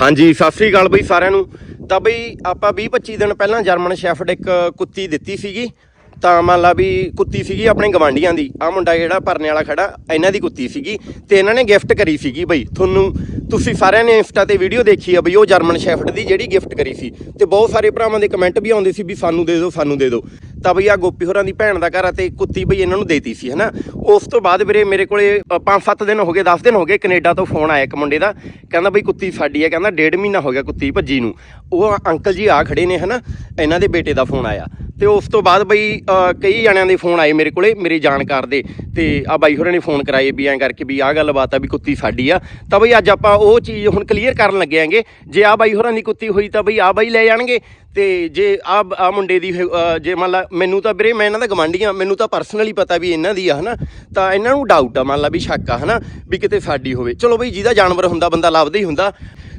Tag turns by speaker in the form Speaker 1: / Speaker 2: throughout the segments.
Speaker 1: ਹਾਂਜੀ, ਸਤਿ ਸ੍ਰੀ ਅਕਾਲ ਬਈ ਸਾਰਿਆਂ ਨੂੰ। ਤਾਂ ਬਈ ਆਪਾਂ 20 25 ਦਿਨ ਪਹਿਲਾਂ ਜਰਮਨ ਸ਼ੈਫਰਡ ਇੱਕ ਕੁੱਤੀ ਦਿੱਤੀ ਸੀਗੀ। ਤਾਂ ਮੰਨ ਲਾ ਵੀ ਕੁੱਤੀ ਸੀਗੀ ਆਪਣੇ ਗਵਾਂਡੀਆਂ ਦੀ। ਆ ਮੁੰਡਾ ਜਿਹੜਾ ਭਰਨੇ ਵਾਲਾ ਖੜਾ, ਇਹਨਾਂ ਦੀ ਕੁੱਤੀ ਸੀਗੀ। ਤੇ ਇਹਨਾਂ ਨੇ ਗਿਫਟ ਕਰੀ ਸੀਗੀ ਬਈ। ਤੁਹਾਨੂੰ ਤੁਸੀਂ ਸਾਰਿਆਂ ਨੇ ਇੰਸਟਾ ਤੇ ਵੀਡੀਓ ਦੇਖੀ ਆ ਬਈ, ਉਹ ਜਰਮਨ ਸ਼ੈਫਰਡ ਦੀ ਜਿਹੜੀ ਗਿਫਟ ਕਰੀ ਸੀ। ਤੇ ਬਹੁਤ ਸਾਰੇ ਭਰਾਵਾਂ ਦੇ ਕਮੈਂਟ ਵੀ ਆਉਂਦੇ ਸੀ ਵੀ ਸਾਨੂੰ ਦੇ ਦਿਓ, ਸਾਨੂੰ ਦੇ ਦਿਓ। ਤਾਂ ਬਈ ਆ ਗੋਪੀ ਹੋਰਾਂ ਦੀ ਭੈਣ ਦਾ ਘਰ ਆ ਤੇ ਕੁੱਤੀ ਬਈ ਇਹਨਾਂ ਨੂੰ ਦੇਤੀ ਸੀ, ਹਨਾ? ਉਸ ਤੋਂ ਬਾਅਦ ਵੀਰੇ ਮੇਰੇ ਕੋਲੇ 5-7 ਦਿਨ ਹੋ ਗਏ 10 ਦਿਨ ਹੋ ਗਏ ਕੈਨੇਡਾ ਤੋਂ ਫੋਨ ਆਇਆ ਇੱਕ ਮੁੰਡੇ ਦਾ। ਕਹਿੰਦਾ ਬਈ ਕੁੱਤੀ ਸਾਡੀ ਹੈ ਕਹਿੰਦਾ ਡੇਢ ਮਹੀਨਾ ਹੋ ਗਿਆ ਕੁੱਤੀ ਭੱਜੀ ਨੂੰ। ਉਹ ਅੰਕਲ ਜੀ ਆ ਖੜੇ ਨੇ, ਹਨਾ? ਇਹਨਾਂ ਦੇ ਬੇਟੇ ਦਾ ਫੋਨ ਆਇਆ। ਤੇ ਉਸ ਤੋਂ ਬਾਅਦ ਬਈ ਕਈ ਜਣਿਆਂ ਦੇ ਫੋਨ ਆਏ ਮੇਰੇ ਕੋਲੇ ਮੇਰੇ ਜਾਣਕਾਰ ਦੇ। ਤੇ ਆ ਬਾਈ ਹੋਰਾਂ ਨੇ ਫੋਨ ਕਰਾਏ ਵੀ ਐਂ ਕਰਕੇ ਵੀ ਆਹ ਗੱਲਬਾਤ ਆ ਵੀ ਕੁੱਤੀ ਸਾਡੀ ਆ। ਤਾਂ ਬਈ ਅੱਜ ਆਪਾਂ ਉਹ ਚੀਜ਼ ਹੁਣ ਕਲੀਅਰ ਕਰਨ ਲੱਗੇ ਆਂਗੇ। ਜੇ ਆ ਬਾਈ ਹੋਰਾਂ ਦੀ ਕੁੱਤੀ ਹੋਈ ਤਾਂ ਬਈ ਆ ਬਾਈ ਲੈ ਜਾਣਗੇ। ਤੇ ਜੇ ਆ ਆ ਮੁੰਡੇ ਦੀ ਹੋਈ, ਜੇ ਮੰਨ ਲਾ ਮੈਨੂੰ ਤਾਂ ਵੀਰੇ ਮੈਂ ਇਹਨਾਂ ਦਾ ਗਵਾਂਢੀ ਆ ਮੈਨੂੰ ਤਾਂ ਪਰਸਨਲੀ ਪਤਾ ਵੀ ਇਹਨਾਂ ਦੀ ਆ ਹਨਾ। ਤਾਂ ਇਹਨਾਂ ਨੂੰ ਡਾਊਟ ਆ ਮੰਨ ਲਾ ਵੀ ਸ਼ੱਕ ਆ ਹਨਾ ਵੀ ਕਿਤੇ ਸਾਡੀ ਹੋਵੇ। ਚਲੋ ਬਈ ਜਿਹਦਾ ਜਾਨਵਰ ਹੁੰਦਾ ਬੰਦਾ ਲੱਭਦਾ ਹੀ ਹੁੰਦਾ।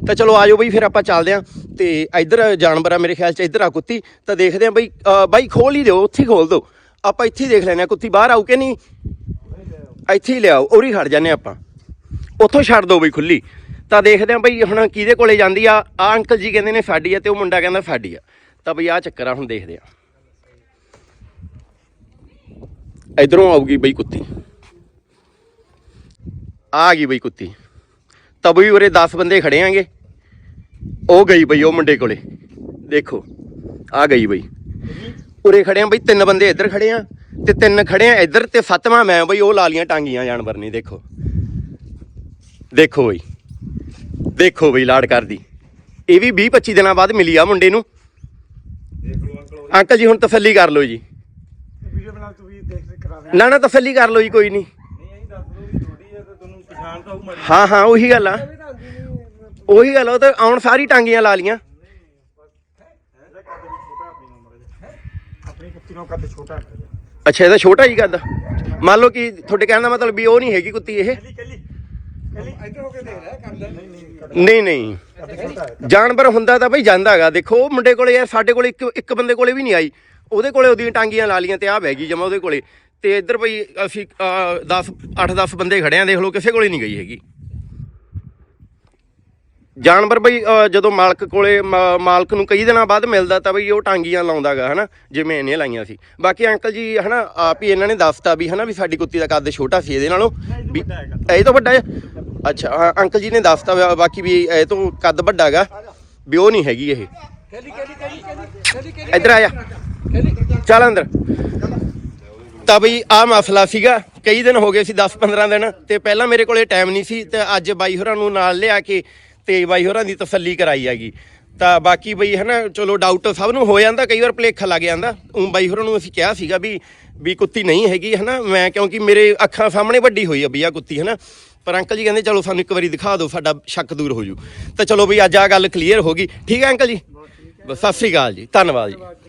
Speaker 1: ਤਾਂ ਚਲੋ ਆਜੋ ਬਈ, ਫਿਰ ਆਪਾਂ ਚੱਲਦੇ ਆਂ। ਤੇ ਇੱਧਰ ਜਾਨਵਰ ਆ ਮੇਰੇ ਖਿਆਲ ਚ, ਇੱਧਰ ਆ ਕੁੱਤੀ। ਤਾਂ ਦੇਖਦੇ ਆਂ ਬਈ ਬਾਈ ਖੋਲ ਹੀ ਦਿਓ, ਉੱਥੇ ਹੀ ਖੋਲ ਦਿਓ। ਆਪਾਂ ਇੱਥੇ ਹੀ ਦੇਖ ਲੈਨੇ ਆ, ਕੁੱਤੀ ਬਾਹਰ ਆਉ ਕਿ ਨਹੀਂ? ਇੱਥੇ ਹੀ ਲਿਆਓ, ਉਰੀ ਖੜ ਜਾਂਦੇ ਆਪਾਂ। ਉੱਥੋਂ ਛੱਡ ਦਿਓ ਬਈ ਖੁੱਲੀ। ਤਾਂ ਦੇਖਦੇ ਆਂ ਬਈ, ਹੁਣ ਕਿਹਦੇ ਕੋਲੇ ਜਾਂਦੀ ਆ? ਆ ਅੰਕਲ ਜੀ ਕਹਿੰਦੇ ਨੇ ਸਾਡੀ ਆ ਤੇ ਉਹ ਮੁੰਡਾ ਕਹਿੰਦਾ ਸਾਡੀ ਆ। ਤਾਂ ਬਈ ਆ ਚੱਕਰ ਆ, ਹੁਣ ਦੇਖਦੇ ਆ। ਇਧਰੋਂ ਆਊਗੀ ਬਈ ਕੁੱਤੀ। ਆ ਗਈ ਬਈ ਕੁੱਤੀ। ਤਾਂ ਬਈ ਉਰੇ 10 ਬੰਦੇ ਖੜੇ ਆਂਗੇ। ਉਹ ਗਈ ਬਈ ਉਹ ਮੁੰਡੇ ਕੋਲੇ। ਦੇਖੋ ਆ ਗਈ ਬਈ। ਉਰੇ ਖੜੇ ਆਂ ਬਈ ਤਿੰਨ ਬੰਦੇ ਇੱਧਰ ਖੜੇ ਆ ਤੇ ਤਿੰਨ ਖੜੇ ਆ ਇੱਧਰ ਤੇ ਸੱਤਵਾਂ ਮੈਂ ਬਈ ਉਹ ਲਾਲੀਆਂ ਟਾਂਗੀਆਂ ਜਾਨਵਰ ਨੇ ਦੇਖੋ। ਦੇਖੋ ਬਈ ਦੇਖੋ ਬਈ ਲਾੜ ਕਰਦੀ ਇਹ ਵੀ 20 25 ਦਿਨਾਂ ਬਾਅਦ ਮਿਲੀ ਆ ਮੁੰਡੇ ਨੂੰ।
Speaker 2: ਅੰਕਲ
Speaker 1: ਜੀ ਹੁਣ ਤਸੱਲੀ ਕਰ ਲਓ ਜੀ।
Speaker 2: ਵੀਡੀਓ ਬਣਾ ਤੂੰ ਵੀ ਦੇਖ ਦੇਖ ਕਰਾ ਦੇ
Speaker 1: ਨਾ ਨਾ ਤਸੱਲੀ ਕਰ ਲਓ ਜੀ ਕੋਈ ਨਹੀਂ
Speaker 2: ਨਹੀਂ ਅਸੀਂ ਦੱਸ ਦੋ ਵੀ ਛੋਟੀ ਹੈ ਤੇ ਉਹ
Speaker 1: ਹਾਂ ਹਾਂ ਉਹੀ ਗੱਲ ਆ। ਉਹੀ ਗੱਲ ਆ, ਉਹ ਤਾਂ ਆਉਣ ਸਾਰੀ ਟਾਂਗੀਆਂ ਲਾ ਲੀਆਂ
Speaker 2: ਆਪਣੀ ਕੁੱਤੀ ਨੂੰ ਕੱਦ ਛੋਟਾ ਹੈ
Speaker 1: ਅੱਛਾ ਇਹਦਾ ਛੋਟਾ ਹੀ ਕੱਦ ਮੰਨ ਲਓ ਕਿ ਤੁਹਾਡੇ ਕਹਿਣ ਦਾ ਮਤਲਬ ਵੀ ਉਹ ਨਹੀਂ ਹੈਗੀ ਕੁੱਤੀ ਇਹ।
Speaker 2: ਕੱਲੀ ਕੱਲੀ ਕੱਲੀ ਇੱਧਰ ਹੋ ਕੇ ਦੇਖ ਲੈ ਕੱਦ ਨਹੀਂ ਨਹੀਂ।
Speaker 1: ਨਹੀਂ ਨਹੀਂ
Speaker 2: ਕੱਦ ਛੋਟਾ ਹੈ
Speaker 1: ਜਾਨਵਰ ਹੁੰਦਾ ਤਾਂ ਬਈ ਜਾਂਦਾ ਹੈਗਾ। ਦੇਖੋ ਉਹ ਮੁੰਡੇ ਕੋਲੇ ਯਾਰ ਸਾਡੇ ਕੋਲੇ ਇੱਕ ਇੱਕ ਬੰਦੇ ਕੋਲੇ ਵੀ ਨਹੀਂ ਆਈ। ਉਹਦੇ ਕੋਲੇ ਉਹਦੀਆਂ ਟਾਂਗੀਆਂ ਲਾ ਲੀਆਂ ਤੇ ਆ ਬਹਿ ਗਈ ਜਮਾ ਉਹਦੇ ਕੋਲੇ। ਤੇ ਇੱਧਰ ਬਈ ਅਸੀਂ 10 8-10 ਬੰਦੇ ਖੜੇ ਆਂ ਦੇਖ ਲਓ ਕਿਸੇ ਕੋਲੇ ਨਹੀਂ ਗਈ ਹੈਗੀ। ਜਾਨਵਰ ਬਈ ਜਦੋਂ ਮਾਲਕ ਕੋਲੇ ਮਾਲਕ ਨੂੰ ਕਈ ਦਿਨਾਂ ਬਾਅਦ ਮਿਲਦਾ ਤਾਂ ਬਈ ਉਹ ਟਾਂਗੀਆਂ ਲਾਉਂਦਾਗਾ ਹਨਾ ਜਿਵੇਂ ਇਹਨੇ ਲਾਈਆਂ ਸੀ। ਬਾਕੀ ਅੰਕਲ ਜੀ ਹਨਾ ਆਪ ਹੀ ਇਹਨਾਂ ਨੇ ਦੱਸਤਾ ਵੀ ਹਨਾ ਵੀ ਸਾਡੀ ਕੁੱਤੀ ਦਾ ਕੱਦ ਛੋਟਾ ਸੀ ਇਹਦੇ ਨਾਲੋਂ। ਵੀ ਇਹ ਤੋਂ ਵੱਡਾ ਹੈ? ਅੱਛਾ ਅੰਕਲ ਜੀ ਨੇ ਦੱਸਤਾ ਬਾਕੀ ਵੀ ਇਹ ਤੋਂ ਕੱਦ ਵੱਡਾ ਹੈਗਾ ਵੀ ਉਹ ਨਹੀਂ ਹੈਗੀ ਇਹ। ਇੱਧਰ ਆ ਜਾ। ਚੱਲ ਅੰਦਰ। ਤਾਂ ਬਈ ਆ ਮਸਲਾ ਸੀਗਾ। ਕਈ ਦਿਨ ਹੋ ਗਏ ਸੀ 10 15 ਦਿਨ। ਤੇ ਪਹਿਲਾਂ ਮੇਰੇ ਕੋਲੇ ਟਾਈਮ ਨਹੀਂ ਸੀ ਤੇ ਅੱਜ ਬਾਈ ਹੋਰਾਂ ਨੂੰ ਨਾਲ ਲਿਆ ਕੇ ਤੇ ਬਾਈ ਹੋਰਾਂ ਦੀ ਤਸੱਲੀ ਕਰਾਈ ਹੈਗੀ। ਤਾਂ ਬਾਕੀ ਬਈ ਹਨਾ ਚਲੋ ਡਾਊਟ ਸਭ ਨੂੰ ਹੋ ਜਾਂਦਾ ਕਈ ਵਾਰ ਭੁਲੇਖਾ ਲੱਗ ਜਾਂਦਾ। ਉਹ ਬਾਈ ਹੋਰਾਂ ਨੂੰ ਅਸੀਂ ਕਿਹਾ ਸੀਗਾ ਵੀ ਵੀ ਕੁੱਤੀ ਨਹੀਂ ਹੈਗੀ ਹਨਾ। ਮੈਂ ਕਿਉਂਕਿ ਮੇਰੇ ਅੱਖਾਂ ਸਾਹਮਣੇ ਵੱਡੀ ਹੋਈ ਆ ਬਈ ਆ ਕੁੱਤੀ ਹਨਾ। ਪਰ ਅੰਕਲ ਜੀ ਕਹਿੰਦੇ ਚਲੋ ਸਾਨੂੰ ਇੱਕ ਵਾਰੀ ਦਿਖਾ ਦਿਓ ਸਾਡਾ ਸ਼ੱਕ ਦੂਰ ਹੋ ਜੂ। ਤਾਂ ਚਲੋ ਬਈ ਅੱਜ ਆ ਗੱਲ ਕਲੀਅਰ ਹੋ ਗਈ। ਠੀਕ ਹੈ ਅੰਕਲ ਜੀ? ਬਸ ਸਤਿ ਸ੍ਰੀ ਅਕਾਲ ਜੀ ਧੰਨਵਾਦ ਜੀ।